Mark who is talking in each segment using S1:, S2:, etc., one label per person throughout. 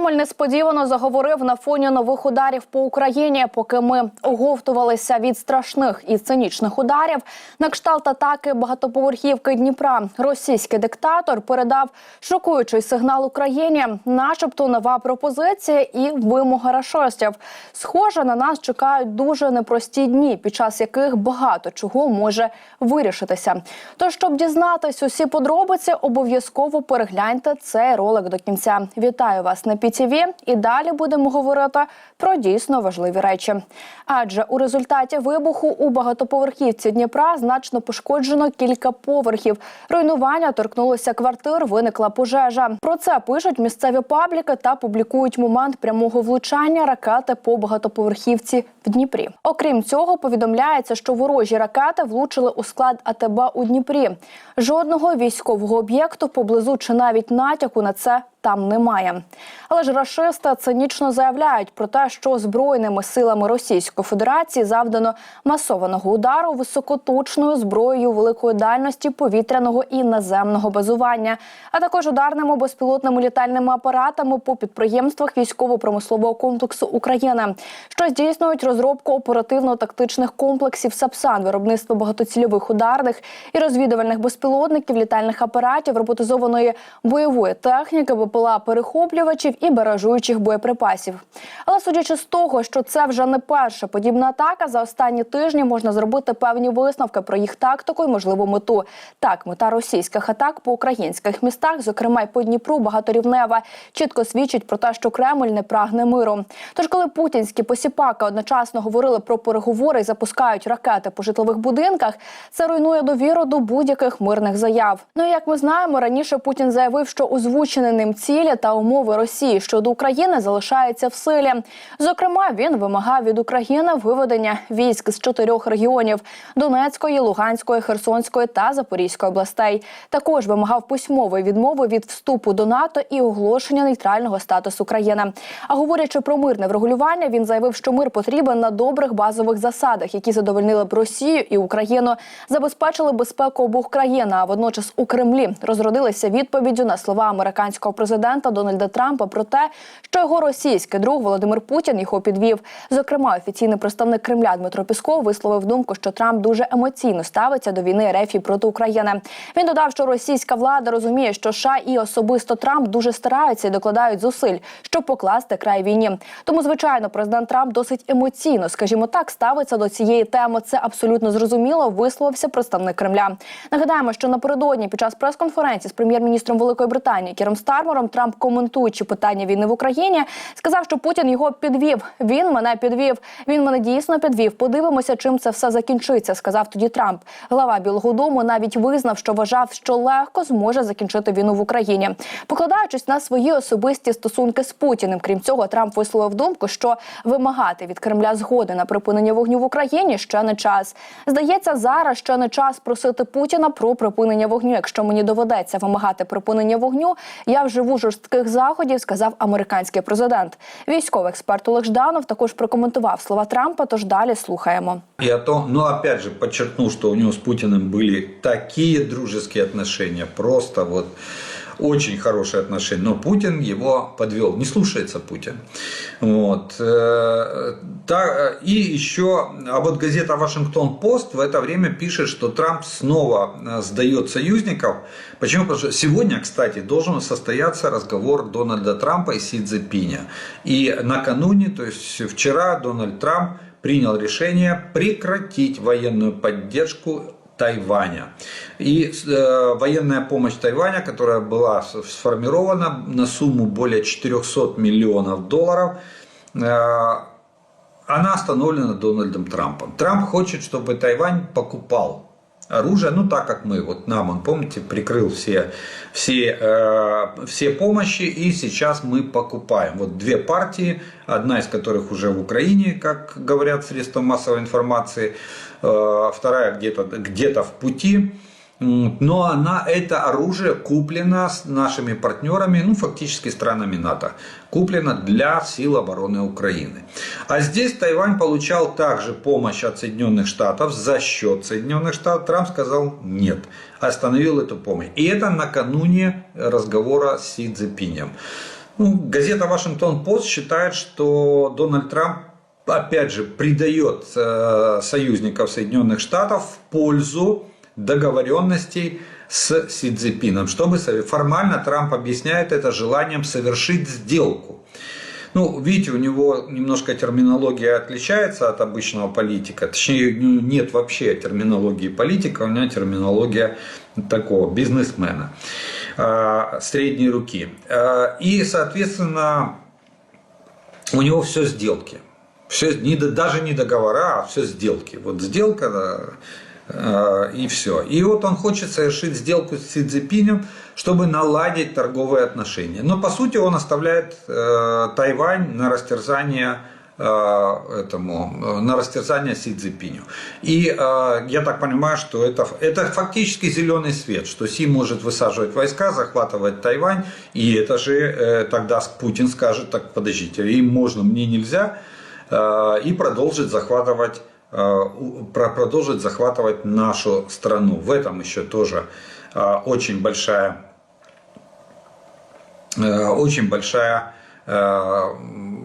S1: Кремль несподівано заговорив на фоні нових ударів по Україні, поки ми оговтувалися від страшних і цинічних ударів. На кшталт атаки багатоповерхівки Дніпра. Російський диктатор передав шокуючий сигнал Україні, начебто нова пропозиція і вимога рашистів. Схоже, на нас чекають дуже непрості дні, під час яких багато чого може вирішитися. Тож, щоб дізнатись усі подробиці, обов'язково перегляньте цей ролик до кінця. Вітаю вас на ПІТІВІ і далі будемо говорити про дійсно важливі речі. Адже у результаті вибуху у багатоповерхівці Дніпра значно пошкоджено кілька поверхів. Руйнування торкнулося квартир, виникла пожежа. Про це пишуть місцеві пабліки та публікують момент прямого влучання ракети по багатоповерхівці в Дніпрі. Окрім цього, повідомляється, що ворожі ракети влучили у склад АТБ у Дніпрі. Жодного військового об'єкту поблизу чи навіть натяку на це там немає. Але ж рашисти цинічно заявляють про те, що збройними силами Російської Федерації завдано масованого удару високоточною зброєю великої дальності повітряного і наземного базування, а також ударними безпілотними літальними апаратами по підприємствах військово-промислового комплексу України, що здійснюють розробку оперативно-тактичних комплексів САПСАН, виробництво багатоцільових ударних і розвідувальних безпілотників, літальних апаратів, роботизованої бойової техніки, БПЛА перехоплювачів і баражуючих боєприпасів. Але судячи з того, що це вже не перша подібна атака, за останні тижні можна зробити певні висновки про їх тактику і можливу мету. Так, мета російських атак по українських містах, зокрема й по Дніпру, багаторівнева, чітко свідчить про те, що Кремль не прагне миру. Тож, коли путінські посіпаки одночасно говорили про переговори і запускають ракети по житлових будинках, це руйнує довіру до будь-яких мирних заяв. Ну як ми знаємо, раніше Путін заявив, що озвучені ним цілі та умови Росії щодо України залишаються в силі. Зокрема, він вимагав від України виведення військ з чотирьох регіонів: Донецької, Луганської, Херсонської та Запорізької областей. Також вимагав письмової відмови від вступу до НАТО і оголошення нейтрального статусу країни. А говорячи про мирне врегулювання, він заявив, що мир потрібен на добрих базових засадах, які задовольнили б Росію і Україну, забезпечили безпеку обох країн. А водночас у Кремлі розродилися відповіддю на слова американського президента Дональда Трампа про те, що його російський друг Володимир Путін його підвів. Зокрема, офіційний представник Кремля Дмитро Пісков висловив думку, що Трамп дуже емоційно ставиться до війни РФ проти України. Він додав, що російська влада розуміє, що США і особисто Трамп дуже стараються і докладають зусиль, щоб покласти край війні. Тому, звичайно, президент Трамп досить емоційно, скажімо так, ставиться до цієї теми. Це абсолютно зрозуміло. Висловився представник Кремля. Нагадаємо, що напередодні під час прес-конференції з прем'єр-міністром Великої Британії Кіром Стармером Трамп, коментуючи питання війни в Україні, сказав, що Путін його підвів. Він мене підвів. Він мене дійсно підвів. Подивимося, чим це все закінчиться. Сказав тоді Трамп. Глава Білого Дому навіть визнав, що вважав, що легко зможе закінчити війну в Україні, покладаючись на свої особисті стосунки з Путіним. Крім цього, Трамп висловив думку, що вимагати від Кремля згоди на припинення вогню в Україні ще не час. Здається, зараз ще не час просити Путіна про припинення вогню. Якщо мені доведеться вимагати припинення вогню, я вживу жорстких заходів, сказав американський президент. Військовий експерт Олег Жданов також прокоментував слова Трампа. Тож далі слухаємо.
S2: Я то ну опять же подчеркну, що у нього з Путіним були такі дружеські отношения, просто вот очень хорошие отношения, но Путин его подвел, не слушается Путин. Вот. Э, И еще, а вот газета Вашингтон-Пост в это время пишет, что Трамп снова э, сдает союзников. Почему? Потому что сегодня, кстати, должен состояться разговор Дональда Трампа и Си Цзепиня. И накануне, то есть вчера Дональд Трамп принял решение прекратить военную поддержку Тайваня. И э, военная помощь Тайваня, которая была сформирована на сумму более 400 миллионов долларов, э, она остановлена Дональдом Трампом. Трамп хочет, чтобы Тайвань покупал оружие, ну так как мы, вот нам, он, помните, прикрыл все, все, э, все помощи, и сейчас мы покупаем. Вот две партии, одна из которых уже в Украине, как говорят средства массовой информации, э, вторая где-то где в пути. Но она, это оружие куплено с нашими партнерами, ну фактически странами НАТО, куплено для сил обороны Украины. А здесь Тайвань получал также помощь от Соединенных Штатов за счет Соединенных Штатов. Трамп сказал нет, остановил эту помощь. И это накануне разговора с Си Цзепинем. Ну, газета «Вашингтон-Пост» считает, что Дональд Трамп опять же придает э, союзников Соединенных Штатов в пользу договоренностей с Си Цзиньпином, чтобы формально Трамп объясняет это желанием совершить сделку. Ну, видите, у него немножко терминология отличается от обычного политика. Точнее, нет вообще терминологии политика, у меня терминология такого бизнесмена э, средней руки. Э, И, соответственно, у него все сделки. Все, даже не договора, а все сделки. Вот сделка и все. И вот он хочет совершить сделку с Си Цзиньпинем, чтобы наладить торговые отношения. Но по сути он оставляет э, Тайвань на растерзание э, этому, э, на растерзание Си Цзиньпиню. И э, я так понимаю, что это, это фактически зеленый свет, что Си может высаживать войска, захватывать Тайвань, и это же э, тогда Путин скажет, так подождите, им можно, мне нельзя, э, и продолжит захватывать э, продолжит захватывать нашу страну. В этом еще тоже э, очень большая э, очень большая э,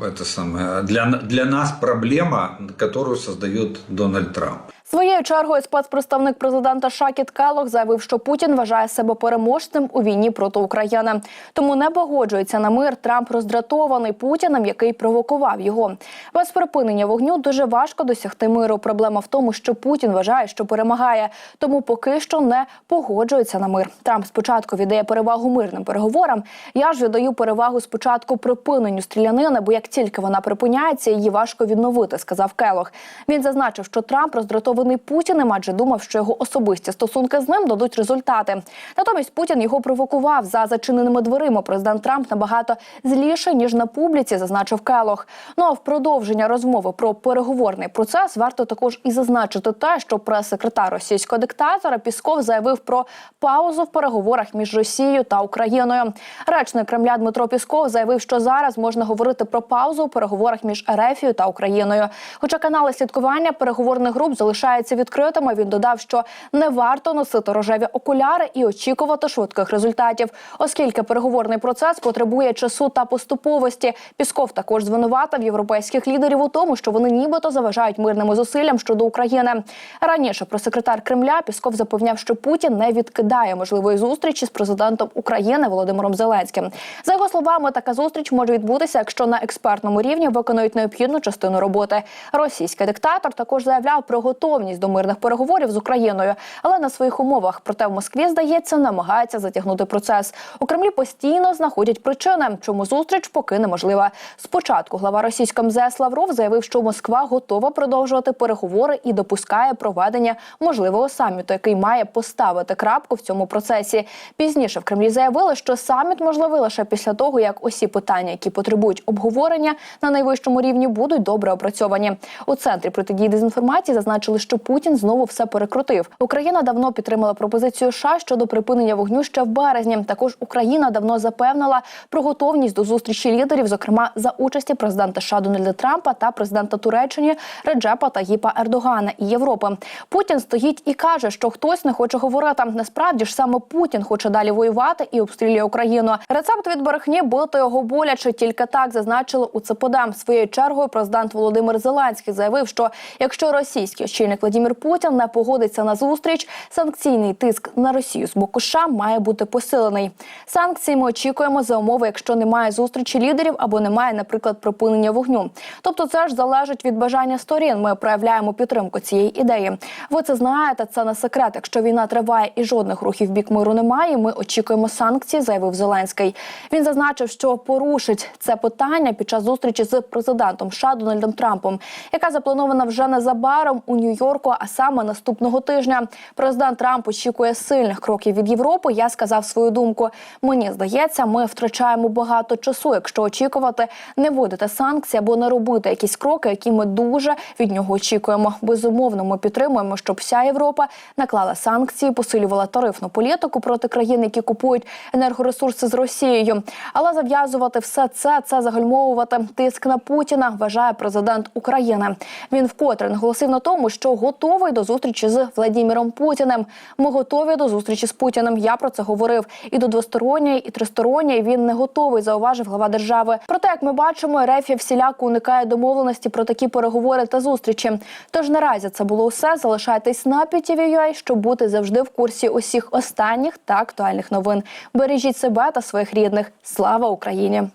S2: это самое, для, для нас проблема, которую создает Дональд Трамп.
S1: Своєю чергою спецпредставник президента Шакіт Келох заявив, що Путін вважає себе переможцем у війні проти України. Тому не погоджується на мир. Трамп роздратований Путіним, який провокував його. Без припинення вогню дуже важко досягти миру. Проблема в тому, що Путін вважає, що перемагає, тому поки що не погоджується на мир. Трамп спочатку віддає перевагу мирним переговорам. Я ж віддаю перевагу спочатку припиненню стрілянини, бо як тільки вона припиняється, її важко відновити, сказав Келох. Він зазначив, що Трамп роздратований Путіним, адже думав, що його особисті стосунки з ним дадуть результати. Натомість Путін його провокував за зачиненими дверима. Президент Трамп набагато зліший ніж на публіці, зазначив Келох. Ну а в продовження розмови про переговорний процес варто також і зазначити те, що прес-секретар російського диктатора Пісков заявив про паузу в переговорах між Росією та Україною. Речник Кремля Дмитро Пісков заявив, що зараз можна говорити про паузу у переговорах між Ерефією та Україною. Хоча канали слідкування переговорних груп залишаються відкритими. Він додав, що не варто носити рожеві окуляри і очікувати швидких результатів, оскільки переговорний процес потребує часу та поступовості. Пісков також звинуватив європейських лідерів у тому, що вони нібито заважають мирним зусиллям щодо України. Раніше прес-секретар Кремля Пісков запевняв, що Путін не відкидає можливої зустрічі з президентом України Володимиром Зеленським. За його словами, така зустріч може відбутися, якщо на експертному рівні виконують необхідну частину роботи. Російський диктатор також заявляв про готовність до мирних переговорів з Україною, але на своїх умовах. Проте в Москві здається, намагається затягнути процес. У Кремлі постійно знаходять причини, чому зустріч поки неможлива. Спочатку глава російського МЗС Лавров заявив, що Москва готова продовжувати переговори і допускає проведення можливого саміту, який має поставити крапку в цьому процесі. Пізніше в Кремлі заявили, що саміт можливий лише після того, як усі питання, які потребують обговорення на найвищому рівні, будуть добре опрацьовані. У центрі протидії дезінформації зазначили, що Путін знову все перекрутив. Україна давно підтримала пропозицію США щодо припинення вогню ще в березні. Також Україна давно запевнила про готовність до зустрічі лідерів, зокрема за участі президента США Дональда Трампа та президента Туреччини Реджепа Таїпа Ердогана і Європи. Путін стоїть і каже, що хтось не хоче говорити. Насправді ж саме Путін хоче далі воювати і обстрілює Україну. Рецепт від брехні бити його боляче. Тільки так зазначили у ЦПД. Своєю чергою президент Володимир Зеленський заявив, що якщо російські російський очільник Владимир Путін не погодиться на зустріч, санкційний тиск на Росію з боку США має бути посилений. Санкції ми очікуємо за умови, якщо немає зустрічі лідерів або немає, наприклад, припинення вогню. Тобто, це ж залежить від бажання сторін. Ми проявляємо підтримку цієї ідеї. Ви це знаєте, це не секрет. Якщо війна триває і жодних рухів бік миру немає, ми очікуємо санкцій, заявив Зеленський. Він зазначив, що порушить це питання під час зустрічі з президентом США Дональдом Трампом, яка запланована вже незабаром у Нью-Йорку, а саме наступного тижня. Президент Трамп очікує сильних кроків від Європи. Я сказав свою думку. Мені здається, ми втрачаємо багато часу, якщо очікувати не вводити санкції або не робити якісь кроки, які ми дуже від нього очікуємо. Безумовно, ми підтримуємо, щоб вся Європа наклала санкції, посилювала тарифну політику проти країн, які купують енергоресурси з Росією. Але зав'язувати все це це загальмовувати тиск на Путіна, вважає президент України. Він вкотре наголосив на тому, що Готовий до зустрічі з Владіміром Путіним. Ми готові до зустрічі з Путіним. Я про це говорив. І до двосторонньої, і тристоронньої він не готовий, зауважив глава держави. Проте, як ми бачимо, РФ всіляко уникає домовленості про такі переговори та зустрічі. Тож наразі це було усе. Залишайтесь на PTV.ua, щоб бути завжди в курсі усіх останніх та актуальних новин. Бережіть себе та своїх рідних. Слава Україні!